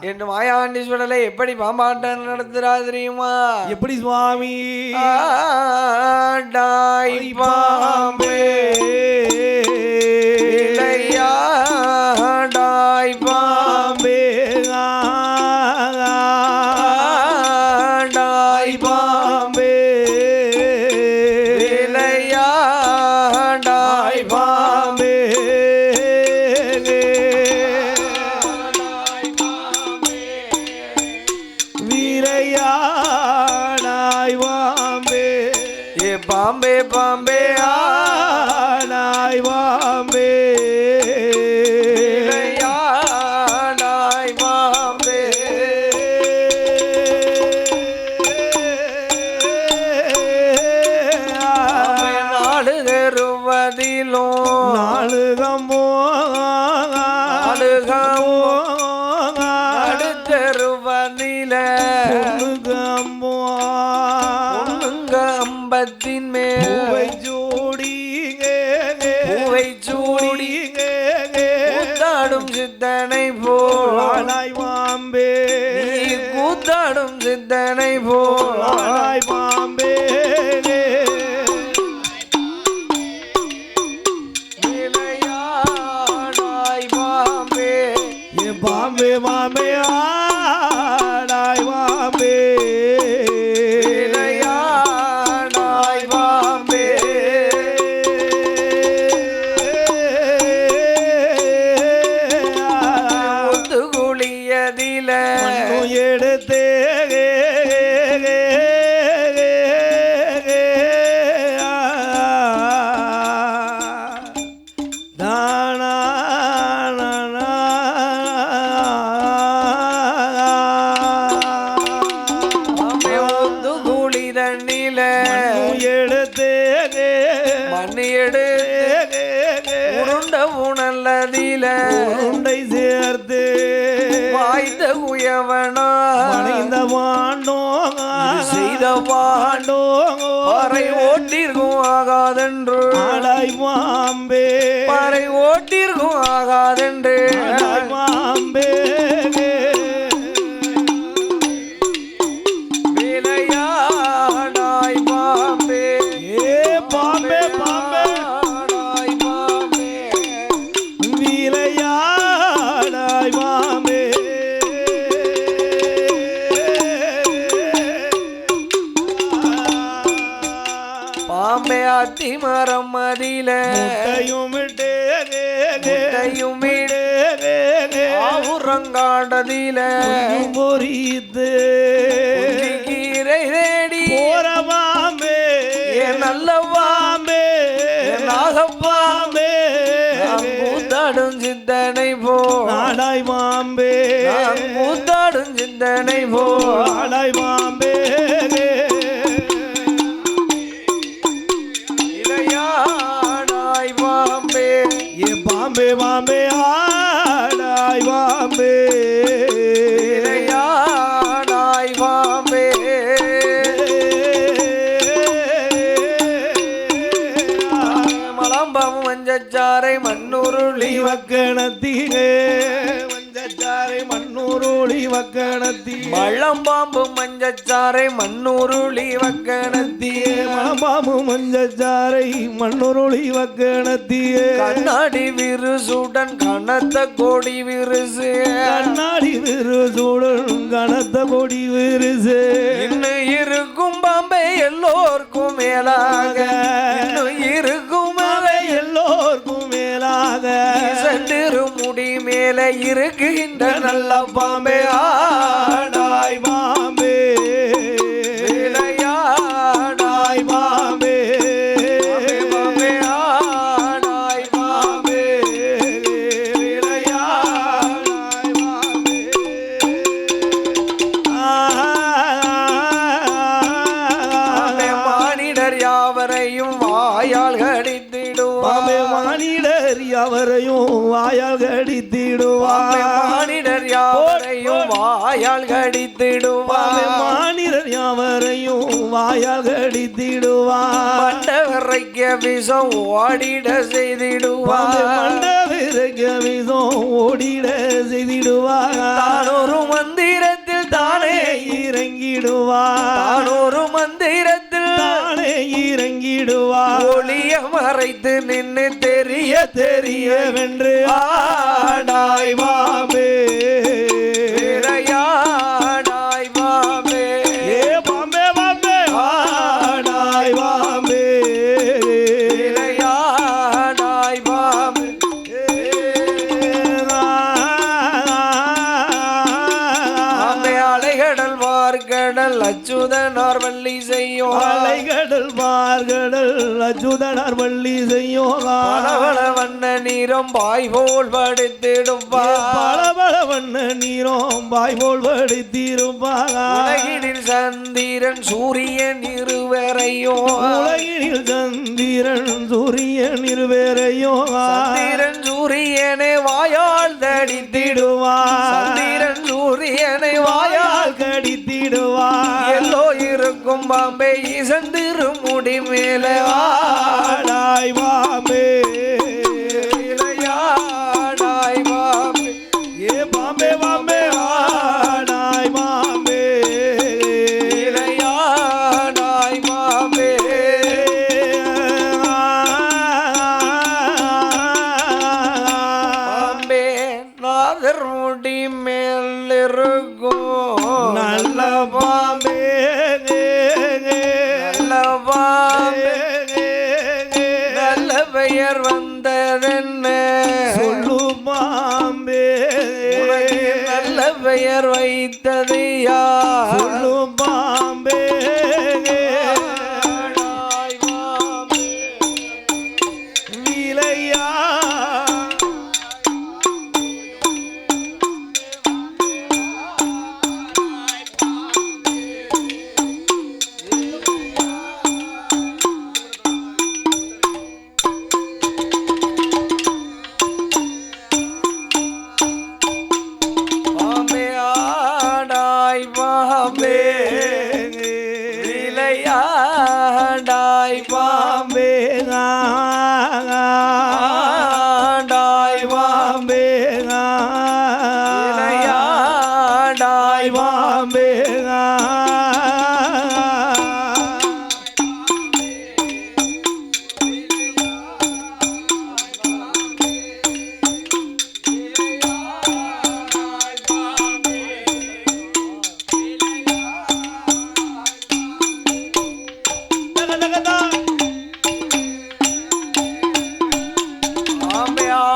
என்று மாயாண்டீஸ்வரலை எப்படி பாம்பாட்டம் நடத்துறா தெரியுமா எப்படி சுவாமி? ஆடாய் பாம்பே. இளையாடாய் பாம்பே. ஆடாய் பாம்பே பாம்பே பாம்பே ஆடாய் பாம்பே. இளையாடாய் சித்தனை போல் ஆளாய் பாம்பே நீ கூத்தாடும் சித்தனை போல் ஆளாய் பாம்பே மண் எடுத்து உருண்ட உணல்லதில உருண்டை சேர்த்து வாய்ந்த குயவனா மறைந்த பாண்டோ செய்த பாண்டோ பறை ஓட்டிற்கும் ஆகாதென்று. ஆடாய் பாம்பே பறை ஓட்டிற்கும் ஆகாதென்று. மரம் மதில முட்டையும் ஆவுரங்காடதில பொறித்து கீரை தேடி. போற பாம்பே. என் நல்லவா பாம்பே. என் நாகப்பா. பாம்பே. நான் கூத்தாடும் சிந்தனை போ. ஆடாய் பாம்பே. நான் கூத்தாடும் சிந்தனை போ. ஆடாய் பாம்பே. ஏ பாம்பே பாம்பே ஆடாய் பாம்பே இளையாடாய் பாம்பே மலம்பம் மஞ்சச்சாரை மண்ணுருளி வக்கணத்தீரே மஞ்சச்சாரை மண்ணூரோழி வக்கணத்தீ. மழம்பாம்பு மஞ்சச்சாரை மண்ணுருளி வக்கணத்தியே மலம்பாம்பு மஞ்சச்சாரை மண்ணூரோழி வக்கணத்தீயே கண்ணாடி விருசுடன் கனத்த கொடி விருசு. கண்ணாடி விருசூடன் கனத்த கொடி விருசு. இன்னும் இருக்கும் பாம்பே எல்லோருக்கும் மேலாக. இன்னும் இருக்கும் மேல இருக்குகின்ற நல்ல பாம்பே ஆடாய் பாம்பே. பாம்பே. ஆடாய் விளையாடாய் பாம்பே. மானிடர் யாவரையும் பாம்பே மானிடர் அவரையும் வாயால் கடித்திடுவார். மானிடர் யாவரையும் வாயால் கடித்திடுவார். மானிடர் யாவரையும் வாயால் கடித்திடுவார். மண்டவரைக்க விஷம் ஓடிட செய்திடுவார். மண்டவே இறக்க விசம் ஓடிட செய்திடுவார். தானொரு மந்திரத்தில் தானே இறங்கிடுவார். தானொரு மந்திரத்தில் தானே இறங்கிடுவார். ஒளிய மறைத்து நின்னு தெரிய தெரிய வென்று வார்கடல் அச்சுதனார் வள்ளி செய்யும். அலைகடல் மார்கடல் அச்சுதனார் வள்ளி செய்யும். பளபள வண்ண நீரம் பாய் போல் படுத்திடும் பளபள வண்ண நீரும் பாய் போல் வடித்திருப்பாக உலகினில் சந்திரன் சூரியன் இருவரையும். உலகினில் சந்திரன் சூரியன் இருவேரையும். சந்திரன் சூரியனை வாயால் தடித்திடுவான் சந்திரன் சூரியனை வாயால் இருக்கும் பாம்பே இசந்திரு முடி மேலே ஆடாய்வா பெயர் வைத்தது யார்? கையா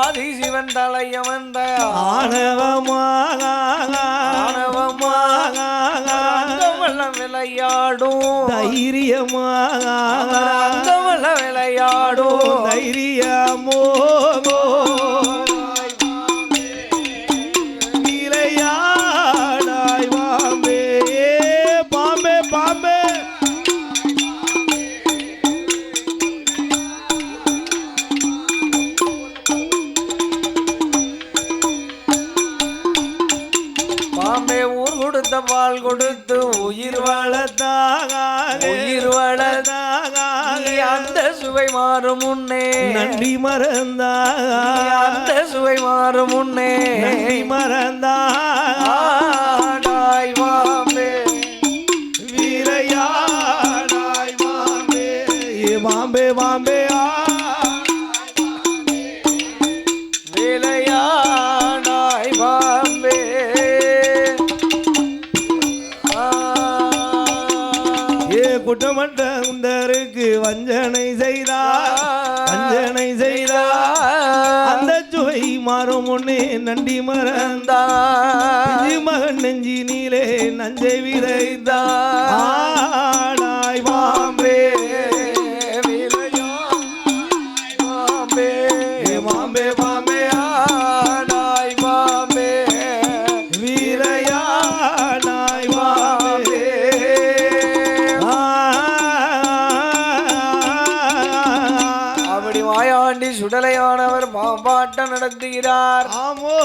ஆதி சிவன் தலையமந்த ஆணவமாக. ஆணவமாக. அங்கமல்ல விளையாடும். தைரியமாக. அங்கமல்ல விளையாடும். தைரியமோ கொடுத்து உயிர் வாழ வளத்தாக உயிர் நீ அந்த சுவை மாறும் முன்னே நன்றி மறந்தாக. அந்த சுவை மாறும் முன்னே நன்றி மறந்தாக. ஆடாய் பாம்பே விளையாடாய் பாம்பே ஏ வஞ்சனை செய்தார். வஞ்சனை செய்தார். அந்த சுவை மாறும் முன்னே நன்றி மறந்தா மகன் நெஞ்சினிலே நஞ்சை விதைத்தா நடத்துகிறார். ஆமோ